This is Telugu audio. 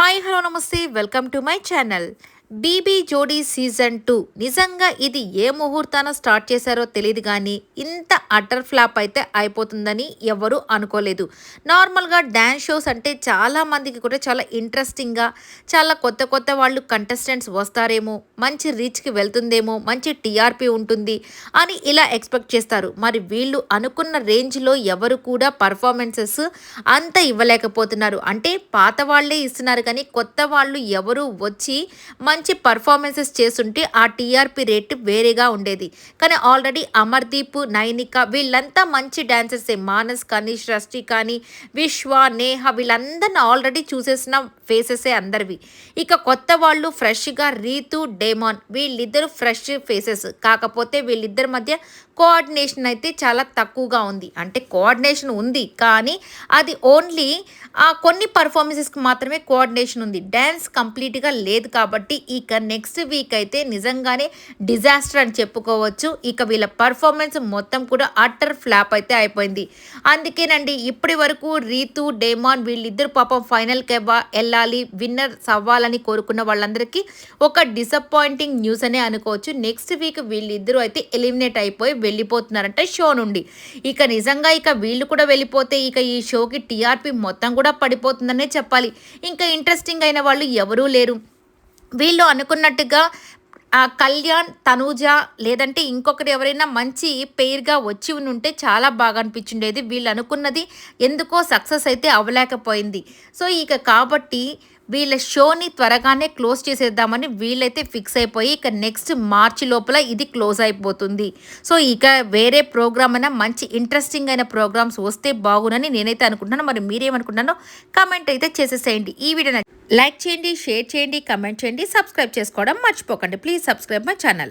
హాయ్ హలో నమస్తే welcome to my channel BB Jodi season two. నిజంగా ఇది ఏ ముహూర్తాన స్టార్ట్ చేశారో తెలియదు కానీ ఇంత అటర్ ఫ్లాప్ అయితే అయిపోతుందని ఎవరు అనుకోలేదు. నార్మల్గా డ్యాన్స్ షోస్ అంటే చాలా మందికి కూడా చాలా ఇంట్రెస్టింగ్గా చాలా కొత్త కొత్త వాళ్ళు కంటెస్టెంట్స్ వస్తారేమో మంచి రీచ్కి వెళ్తుందేమో మంచి టీఆర్పీ ఉంటుంది అని ఇలా ఎక్స్పెక్ట్ చేస్తారు. మరి వీళ్ళు అనుకున్న రేంజ్లో ఎవరు కూడా పర్ఫార్మెన్సెస్ అంత ఇవ్వలేకపోతున్నారు. అంటే పాత వాళ్ళే ఇస్తున్నారు కానీ కొత్త వాళ్ళు ఎవరు వచ్చి మంచి మంచి పర్ఫార్మెన్సెస్ చేస్తుంటే ఆ టీఆర్పీ రేట్ వేరేగా ఉండేది. కానీ ఆల్రెడీ అమర్దీప్ నైనిక వీళ్ళంతా మంచి డాన్సర్సే మానస్ కానీ సృష్టి కానీ విశ్వ నేహ వీళ్ళందరిని ఆల్రెడీ చూసేసిన ఫేసెసే అందరివి. ఇక కొత్త వాళ్ళు ఫ్రెష్గా రీతు డేమాన్ వీళ్ళిద్దరు ఫ్రెష్ ఫేసెస్ కాకపోతే వీళ్ళిద్దరి మధ్య కోఆర్డినేషన్ అయితే చాలా తక్కువగా ఉంది. అంటే కోఆర్డినేషన్ ఉంది. కానీ అది ఓన్లీ ఆ కొన్ని పర్ఫార్మెన్సెస్కి మాత్రమే కోఆర్డినేషన్ ఉంది. డ్యాన్స్ కంప్లీట్గా లేదు కాబట్టి ఇక నెక్స్ట్ వీక్ అయితే నిజంగానే డిజాస్టర్ అని చెప్పుకోవచ్చు. ఇక వీళ్ళ పర్ఫార్మెన్స్ మొత్తం కూడా అట్టర్ ఫ్లాప్ అయితే అయిపోయింది. అందుకేనండి ఇప్పటి వరకు రీతు డేమాన్ వీళ్ళిద్దరు పాపం ఫైనల్కి వెళ్ళాలి విన్నర్ అవ్వాలని కోరుకున్న వాళ్ళందరికీ ఒక డిసప్పాయింటింగ్ న్యూస్ అనే అనుకోవచ్చు. నెక్స్ట్ వీక్ వీళ్ళిద్దరూ అయితే ఎలిమినేట్ అయిపోయి వెళ్ళిపోతున్నారంట షో నుండి. ఇక నిజంగా ఇక వీళ్ళు కూడా వెళ్ళిపోతే ఇక ఈ షోకి టీఆర్పీ మొత్తం కూడా పడిపోతుందనే చెప్పాలి. ఇంకా ఇంట్రెస్టింగ్ అయిన వాళ్ళు ఎవరూ లేరు. వీళ్ళు అనుకున్నట్టుగా ఆ కళ్యాణ్ తనూజ లేదంటే ఇంకొకరు ఎవరైనా మంచి పేరుగా వచ్చి ఉంటే చాలా బాగా అనిపించుండేది. వీళ్ళు అనుకున్నది ఎందుకో సక్సెస్ అయితే అవ్వలేకపోయింది. సో ఇక కాబట్టి వీళ్ళ షోని త్వరగానే క్లోజ్ చేసేద్దామని వీళ్ళైతే ఫిక్స్ అయిపోయి ఇక నెక్స్ట్ మార్చి లోపల ఇది క్లోజ్ అయిపోతుంది. సో ఇక వేరే ప్రోగ్రామ్ అయినా మంచి ఇంట్రెస్టింగ్ అయిన ప్రోగ్రామ్స్ వస్తే బాగునని నేనైతే అనుకుంటున్నాను. మరి మీరేమనుకుంటున్నానో కామెంట్ అయితే చేసేసేయండి. ఈ వీడియో లైక్ చేయండి షేర్ చేయండి కమెంట్ చేయండి సబ్స్క్రైబ్ చేసుకోవడం మర్చిపోకండి. Please subscribe my channel